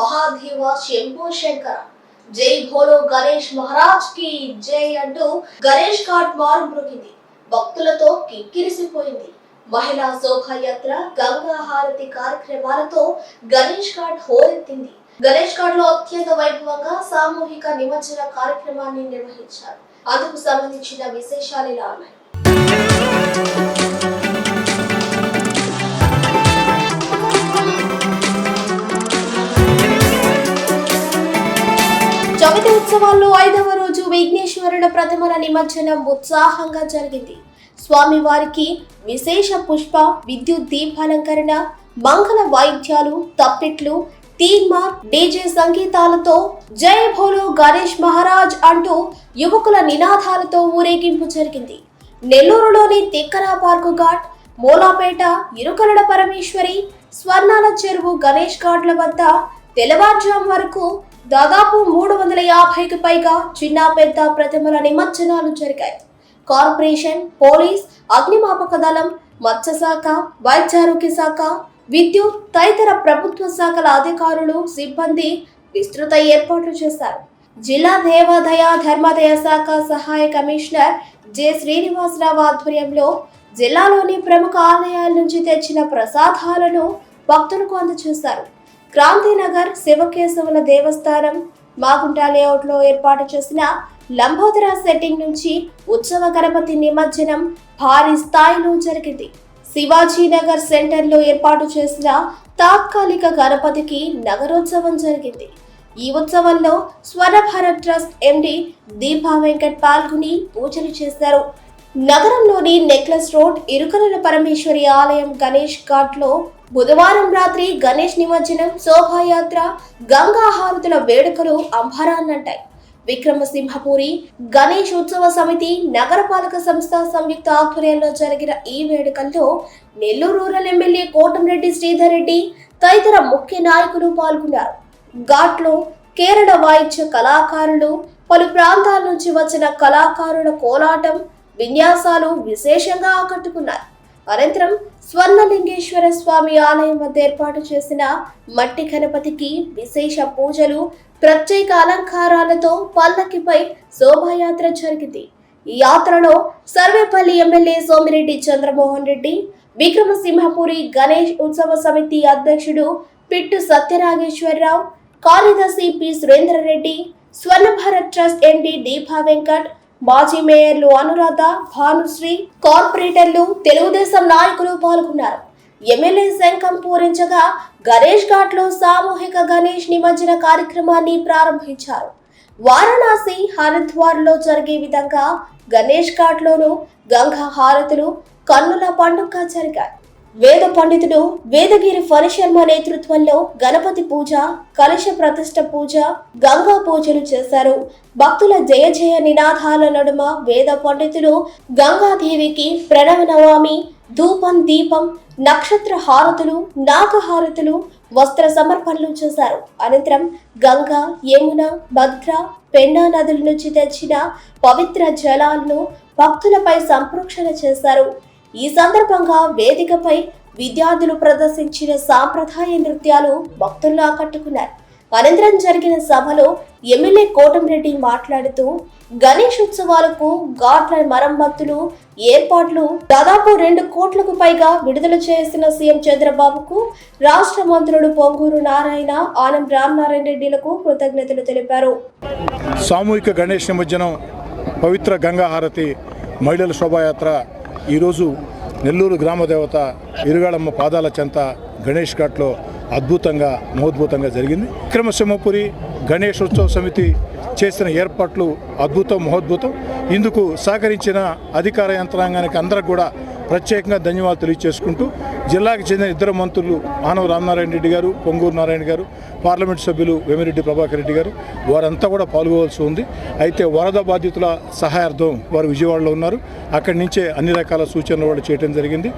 మహాదేవ శంభో శంకర. జై భోలో గణేష్ మహారాజ్కి జై అంటూ గణేష్ ఘాట్ మారుమ్రోగింది భక్తులతో కిక్కిరిసిపోయింది. మహిళా శోభాయాత్ర గంగా హారతి కార్యక్రమాలతో గణేష్ ఘాట్ హోరెత్తింది. గణేష్ ఘాట్లో అత్యంత వైభవంగా సామూహిక నిమజ్జన కార్యక్రమాన్ని నిర్వహించారు. అందుకు సంబంధించిన విశేషాలు ఇలా ఉన్నాయి. ఉత్సవాల్లో ఐదవ రోజు విఘ్నేశ్వరుడు ప్రతిమల నిమజ్జనం ఉత్సాహంగా జరిగింది. స్వామివారికి విశేష పుష్ప విద్యుత్ దీపాలంకరణ మంగళ వాయిద్యాలు తప్పిట్లు తీన్మార్ డీజే సంగీతాలతో జై భోలో గణేష్ మహారాజ్ అంటూ యువకుల నినాదాలతో ఊరేగింపు జరిగింది. నెల్లూరులోని తిక్కరా పార్కు ఘాట్ మూలాపేట ఇరుకరడ పరమేశ్వరి స్వర్ణాల చెరువు గణేష్ ఘాట్ల వద్ద తెల్లవారుజాము వరకు దాదాపు మూడు వందల యాభైకి పైగా చిన్న పెద్ద ప్రతిమల నిమజ్జనాలు జరిగాయి. కార్పొరేషన్ పోలీస్ అగ్నిమాపక దళం మత్స్యశాఖ వైద్యారోగ్య శాఖ విద్యుత్ తదితర ప్రభుత్వ శాఖల అధికారులు సిబ్బంది విస్తృత ఏర్పాట్లు చేశారు. జిల్లా దేవాదాయ ధర్మాదాయ శాఖ సహాయ కమిషనర్ జె. శ్రీనివాసరావు ఆధ్వర్యంలో జిల్లాలోని ప్రముఖ ఆలయాల నుంచి తెచ్చిన ప్రసాదాలను భక్తులకు అందజేశారు. క్రాంతినగర్ శివకేశవుల దేవస్థానం మాగుంట లేఅవుట్లో ఏర్పాటు చేసిన లంబోదర సెట్టింగ్ నుంచి ఉత్సవ గణపతి నిమజ్జనం భారీ స్థాయిలో జరిగింది. శివాజీనగర్ సెంటర్లో ఏర్పాటు చేసిన తాత్కాలిక గణపతికి నగరోత్సవం జరిగింది. ఈ ఉత్సవంలో స్వర్ణభారత్ ట్రస్ట్ ఎండి దీపా వెంకట్ పాల్గొని పూజలు చేశారు. నగరంలోని నెక్లెస్ రోడ్ ఇరుకల పరమేశ్వరి ఆలయం గణేష్ ఘాట్లో బుధవారం రాత్రి గణేష్ నిమజ్జనం శోభాయాత్ర గంగా హారతుల వేడుకలు అంబరాన్నంటాయి. విక్రమసింహపురి గణేష్ ఉత్సవ సమితి నగరపాలక సంస్థ సంయుక్త ఆధ్వర్యంలో జరిగిన ఈ వేడుకల్లో నెల్లూరు రూరల్ ఎమ్మెల్యే కోటంరెడ్డి శ్రీధర్ రెడ్డి తదితర ముఖ్య నాయకులు పాల్గొన్నారు. ఘాట్లో కేరళ వాయిద్య కళాకారులు పలు ప్రాంతాల నుంచి వచ్చిన కళాకారుల కోలాటం విన్యాసాలు విశేషంగా ఆకట్టుకున్నారు అనంతరం స్వర్ణలింగేశ్వర స్వామి ఆలయం వద్ద ఏర్పాటు చేసిన మట్టి గణపతికి విశేష పూజలు ప్రత్యేక అలంకారాలతో పల్లకిపై శోభాయాత్ర జరిగింది. ఈ యాత్రలో సర్వేపల్లి ఎమ్మెల్యే సోమిరెడ్డి చంద్రమోహన్ రెడ్డి విక్రమసింహపురి గణేష్ ఉత్సవ సమితి అధ్యక్షుడు పిట్టు సత్యనాగేశ్వరరావు కార్యదర్శి P Surendrareddy Swarna Bharat trust MD Deepa Venkat మాజీ మేయర్లు అనురాధ భానుశ్రీ కార్పొరేటర్లు తెలుగుదేశం నాయకులు పాల్గొన్నారు. ఎమ్మెల్యే శంఖం పూరించగా గణేష్ ఘాట్లో సామూహిక గణేష్ నిమజ్జన కార్యక్రమాన్ని ప్రారంభించారు. వారణాసి హరిద్వార్లో జరిగే విధంగా గణేష్ ఘాట్ లోను గంగా హారతులు కన్నుల పండుగ జరిగాయి. వేద పండితుడు వేదగిరి ఫణిశర్మ నేతృత్వంలో గణపతి పూజ కలశ ప్రతిష్ట పూజ గంగా పూజలు చేశారు. భక్తుల జయ జయ నినాదాల నడుమ వేద పండితులు గంగాదేవికి ప్రణవ నవామి ధూపం దీపం నక్షత్ర హారతులు నాగహారతులు వస్త్ర సమర్పణలు చేశారు. అనంతరం గంగా యమున భద్ర పెన్నా నదుల నుంచి తెచ్చిన పవిత్ర జలాలను భక్తులపై సంప్రోక్షణ చేశారు. ఈ సందర్భంగా వేదికపై విద్యార్థులు ప్రదర్శించిన సాంప్రదాయ నృత్యాలు భక్తులను ఆకట్టుకున్నారు అనంతరం జరిగిన సభలో ఎమ్మెల్యే కోటంరెడ్డి మాట్లాడుతూ గణేష్ ఉత్సవాలకు ఘాట్ల మరమ్మతులు ఏర్పాట్లు దాదాపు రెండు కోట్లకు పైగా విడుదల చేసిన సీఎం చంద్రబాబుకు రాష్ట్ర మంత్రులు పొంగూరు నారాయణ ఆనం రామనారాయణ రెడ్డిలకు కృతజ్ఞతలు తెలిపారు. సామూహిక గణేష్ నిమజ్జనం పవిత్ర గంగా హారతి మహిళల శోభాయాత్ర ఈరోజు నెల్లూరు గ్రామదేవత ఇరుగాళమ్మ పాదాల చెంత గణేష్ ఘాట్లో అద్భుతంగా మహోద్భుతంగా జరిగింది. విక్రమసింహపురి గణేష్ ఉత్సవ సమితి చేసిన ఏర్పాట్లు అద్భుతం మహోద్భుతం ఇందుకు సహకరించిన అధికార యంత్రాంగానికి అందరికి కూడా ప్రత్యేకంగా ధన్యవాదాలు తెలియజేసుకుంటూ జిల్లాకు చెందిన ఇద్దరు మంత్రులు ఆనవ రామనారాయణ రెడ్డి గారు పొంగూరు నారాయణ గారు పార్లమెంట్ సభ్యులు వేమిరెడ్డి ప్రభాకర్ రెడ్డి గారు వారంతా కూడా పాల్గొవలసి ఉంది. అయితే వరద బాధితుల సహాయార్థం వారు విజయవాడలో ఉన్నారు. అక్కడి నుంచే అన్ని రకాల సూచనలు కూడా చేయడం జరిగింది.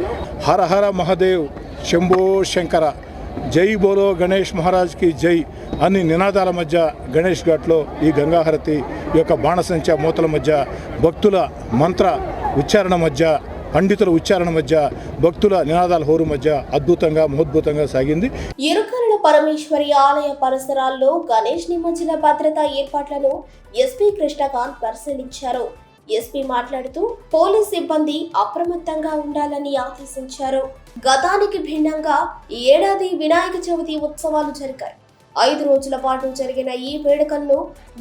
హర హర శంభో శంకర జై బోలో గణేష్ మహారాజ్కి జై అన్ని నినాదాల మధ్య గణేష్ ఘాట్లో ఈ గంగాహరతి యొక్క బాణసంచ మూతల మధ్య భక్తుల మంత్ర ఉచ్చారణ మధ్య పండితుల ఉచ్చారణ మధ్య భక్తుల నినాదాల హోరు మధ్య అద్భుతంగా మహోద్భుతంగా సాగింది. ఇరుకరణ పరమేశ్వరి ఆలయ పరిసరాల్లో గణేష్ నిమజ్జన భద్రతా ఏర్పాట్లను ఎస్పీ కృష్ణకాంత్ పరిశీలించారు. ఎస్పీ మాట్లాడుతూ పోలీస్ సిబ్బంది అప్రమత్తంగా ఉండాలని ఆదేశించారు. గతానికి భిన్నంగా ఈ ఏడాది వినాయక చవితి ఉత్సవాలు జరిగాయి. ఐదు రోజుల పాటు జరిగిన ఈ వేడుకలను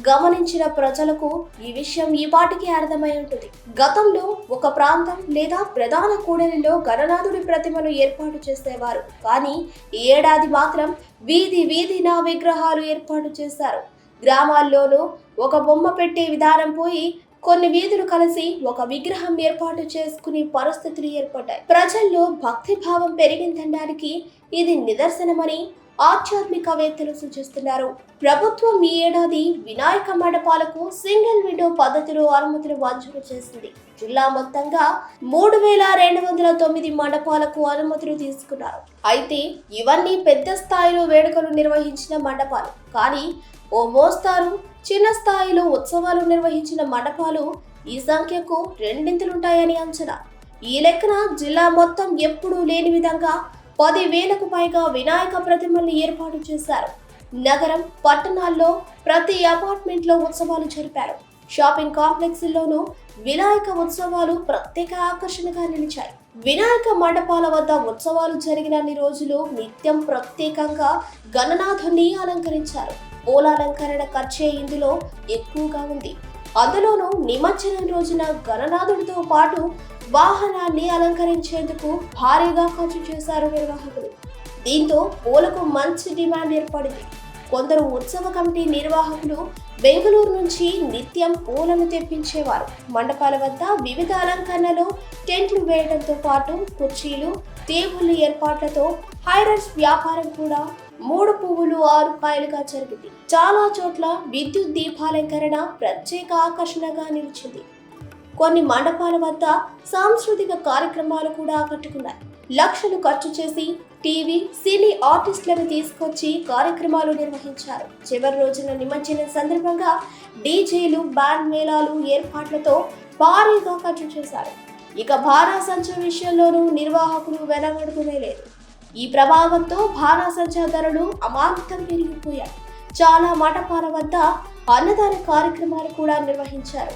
గమనించిన ప్రజలకు ఈ విషయం ఈ పాటికి అర్థమై ఉంటుంది. గతంలో ఒక ప్రాంతం లేదా ప్రధాన కూడలిలో గణనాథుడి ప్రతిమను ఏర్పాటు చేసేవారు. కానీ ఈ ఏడాది మాత్రం వీధి వీధిన విగ్రహాలు ఏర్పాటు చేశారు. గ్రామాల్లోనూ ఒక బొమ్మ పెట్టే విధానం పోయి కొన్ని వీధులు కలిసి ఒక విగ్రహం ఏర్పాటు చేసుకునే పరిస్థితులు ఏర్పడ్డాయి. ప్రజల్లో భక్తి భావం పెరిగిందనడానికి ఇది నిదర్శనమని ఆధ్యాత్మికవేత్తలు సూచిస్తున్నారు. ప్రభుత్వం ఈ ఏడాది వినాయక మండపాలకు సింగిల్ విండో పద్ధతిలో అనుమతులు మంజూరు చేసింది. జిల్లా మొత్తంగా మూడు వేల రెండు వందల తొమ్మిది మండపాలకు అనుమతులు తీసుకున్నారు. అయితే ఇవన్నీ పెద్ద స్థాయిలో వేడుకలు నిర్వహించిన మండపాలు. కానీ ఓ మోస్తారు చిన్న స్థాయిలో ఉత్సవాలు నిర్వహించిన మండపాలు ఈ సంఖ్యకు రెండింతలుంటాయని అంచనా. ఈ లెక్కన జిల్లా మొత్తం ఎప్పుడూ లేని విధంగా పది వేలకు పైగా వినాయక ప్రతిమల్ని ఏర్పాటు చేశారు. నగరం పట్టణాల్లో ప్రతి అపార్ట్మెంట్లో ఉత్సవాలు జరిపారు. షాపింగ్ కాంప్లెక్స్లోనూ వినాయక ఉత్సవాలు ప్రత్యేక ఆకర్షణగా నిలిచాయి. వినాయక మండపాల వద్ద ఉత్సవాలు జరిగినన్ని రోజులు నిత్యం ప్రత్యేకంగా గణనాథుని అలంకరించారు. పూలాలంకరణ ఖర్చే ఇందులో ఎక్కువగా ఉంది. అందులోనూ నిమజ్జనం రోజున గణనాథుడితో పాటు వాహనాన్ని అలంకరించేందుకు భారీగా ఖర్చు చేశారు నిర్వాహకులు. దీంతో పూలకు మంచి డిమాండ్ ఏర్పడింది. కొందరు ఉత్సవ కమిటీ నిర్వాహకులు బెంగళూరు నుంచి నిత్యం పూలను తెప్పించేవారు. మండపాల వద్ద వివిధ అలంకరణలు టెంట్లు వేయడంతో పాటు కుర్చీలు టేబుల్ ఏర్పాట్లతో హైరస్ వ్యాపారం కూడా మూడు పువ్వులు ఆరు కాయలుగా జరిగింది. చాలా చోట్ల విద్యుత్ దీపాలంకరణ ప్రత్యేక ఆకర్షణగా నిలిచింది. కొన్ని మండపాల వద్ద సాంస్కృతిక కార్యక్రమాలు కూడా ఆకట్టుకున్నాయి. లక్షలు ఖర్చు చేసి టీవీ సినీ ఆర్టిస్టులను తీసుకొచ్చి కార్యక్రమాలు నిర్వహించారు. చివరి రోజున నిమజ్జనం సందర్భంగా డీజేలు బ్యాండ్ మేళాలు ఏర్పాట్లతో భారీగా ఖర్చు చేశారు. ఇక బాణాసంచా విషయంలోనూ నిర్వాహకులు వెనగడుకునే లేదు. ఈ ప్రభావంతో బాణాసంచా ధరలు అమాంతం పెరిగిపోయాయి. చాలా మటపాల వద్ద అన్నదాన కార్యక్రమాలు కూడా నిర్వహించారు.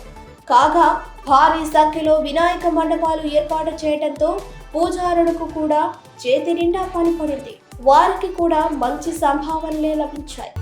కాగా భారీ సంఖ్యలో వినాయక మండపాలు ఏర్పాటు చేయడంతో పూజారులకు కూడా చేతి నిండా పని పడింది. వారికి కూడా మంచి సంభావనలే లభించాయి.